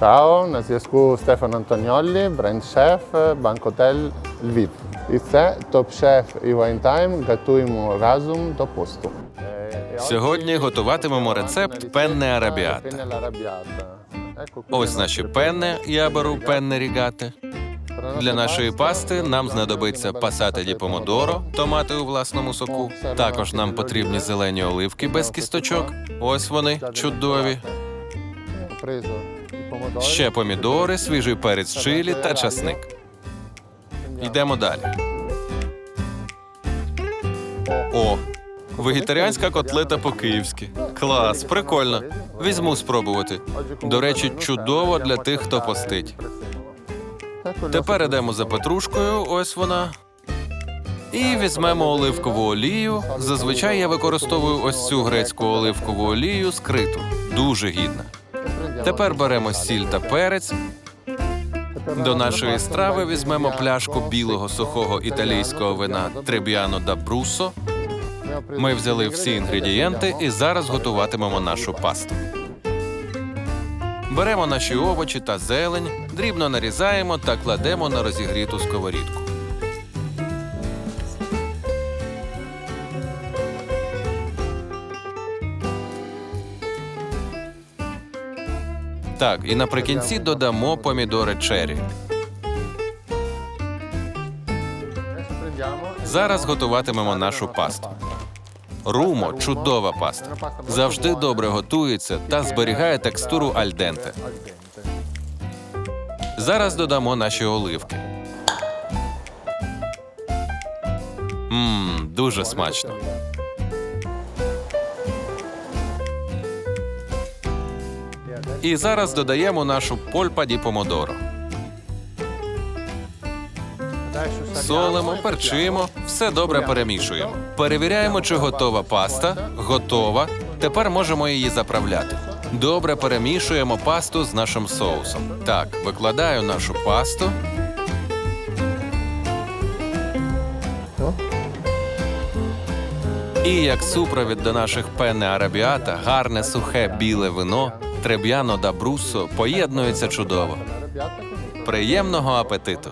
Ciao, на зв'язку Стефан Антоньоллі, бренд-шеф Банкотель Львів. І це топ-шеф і вайнтайм готуємо разом до посту. Сьогодні готуватимемо рецепт пенне арабіата. Ось наші пенне, я беру пенне рігате. Для нашої пасти нам знадобиться пасати ді помодоро, томати у власному соку. Також нам потрібні зелені оливки без кісточок. Ось вони чудові. Ще помідори, свіжий перець чилі та часник. Йдемо далі. О, вегетаріанська котлета по-київськи. Клас, прикольно. Візьму спробувати. До речі, чудово для тих, хто постить. Тепер йдемо за петрушкою, ось вона. І візьмемо оливкову олію. Зазвичай я використовую ось цю грецьку оливкову олію скриту. Дуже гідна. Тепер беремо сіль та перець. До нашої страви візьмемо пляшку білого сухого італійського вина Треб'яно да Брусо. Ми взяли всі інгредієнти і зараз готуватимемо нашу пасту. Беремо наші овочі та зелень, дрібно нарізаємо та кладемо на розігріту сковорідку. Так, і наприкінці додамо помідори чері. Зараз готуватимемо нашу пасту. Румо чудова паста. Завжди добре готується та зберігає текстуру альденте. Зараз додамо наші оливки. Мм, дуже смачно. І зараз додаємо нашу польпа ді помодоро. Солимо, перчимо, все добре перемішуємо. Перевіряємо, чи готова паста. Готова. Тепер можемо її заправляти. Добре перемішуємо пасту з нашим соусом. Так, викладаю нашу пасту. І як супровід до наших пенне арабіата, гарне сухе біле вино, треб'яно да бруссо поєднуються чудово. Приємного апетиту!